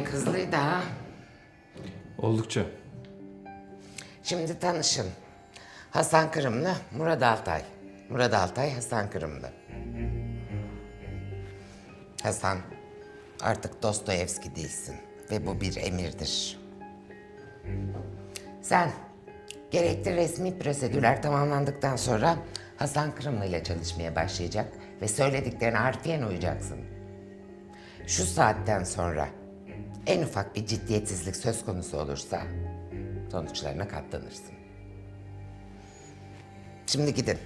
Annen kızlıydı ha. Oldukça. Şimdi tanışın. Hasan Kırımlı, Murat Altay. Murat Altay, Hasan Kırımlı. Hasan, artık Dostoyevski değilsin ve bu bir emirdir. Sen, gerekli resmi prosedürler tamamlandıktan sonra Hasan Kırımlı ile çalışmaya başlayacak ve söylediklerine harfiyen uyacaksın. Şu saatten sonra en ufak bir ciddiyetsizlik söz konusu olursa sonuçlarına katlanırsın. Şimdi gidin.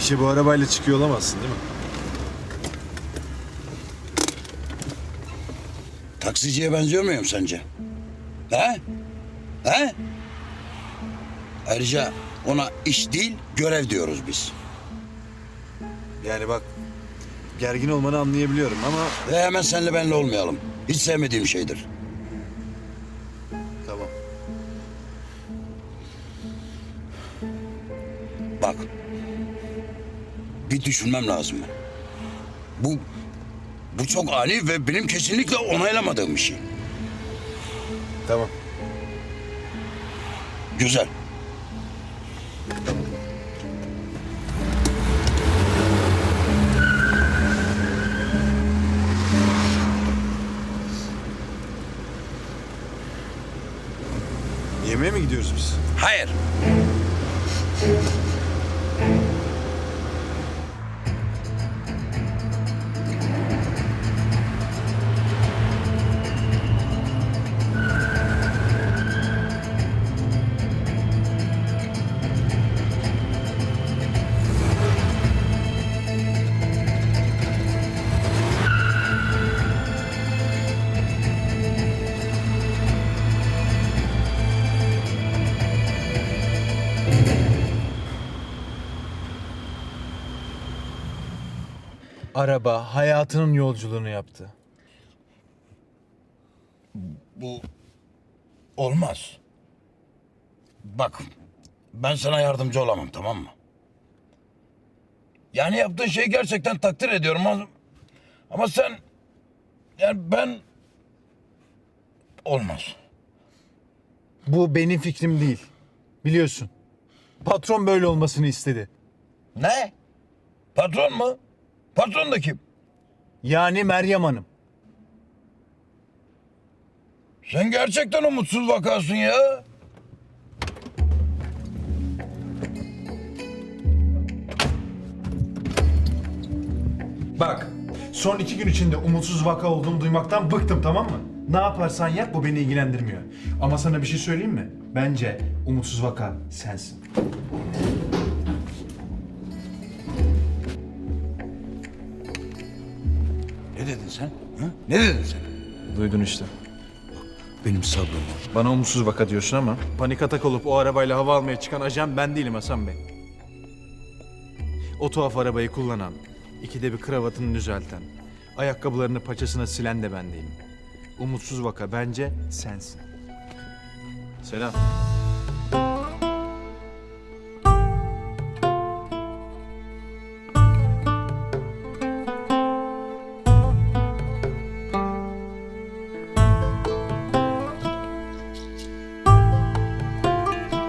İşe bu arabayla çıkıyor olamazsın değil mi? Taksiciye benziyor muyum sence? He? He? Ayrıca ona iş değil, görev diyoruz biz. Yani bak gergin olmanı anlayabiliyorum ama Ve hemen senle benle olmayalım. Hiç sevmediğim şeydir. tamam. Bak. Bir düşünmem lazım. Bu bu çok ani ve benim kesinlikle onaylamadığım bir şey. Tamam. Güzel. Yemeğe mi gidiyoruz biz? Hayır. Araba hayatının yolculuğunu yaptı. Bu olmaz. Bak, ben sana yardımcı olamam tamam mı? Yani yaptığın şeyi gerçekten takdir ediyorum ama, ama sen yani ben olmaz. Bu benim fikrim değil. Biliyorsun. Patron böyle olmasını istedi. Ne? Patron mu? Patron da kim? Yani Meryem Hanım. Sen gerçekten umutsuz vakasın ya. Bak, son iki gün içinde umutsuz vaka olduğunu duymaktan bıktım tamam mı? Ne yaparsan yap bu beni ilgilendirmiyor. Ama sana bir şey söyleyeyim mi? Bence umutsuz vaka sensin. Dedin sen? Ha? Ne dedin sen? Duydun işte. Benim sabrım. Bana umutsuz vaka diyorsun ama panik atak olup o arabayla hava almaya çıkan ajan ben değilim Hasan Bey. O tuhaf arabayı kullanan, ikide bir kravatını düzelten, ayakkabılarını paçasına silen de ben değilim. Umutsuz vaka bence sensin. Selam.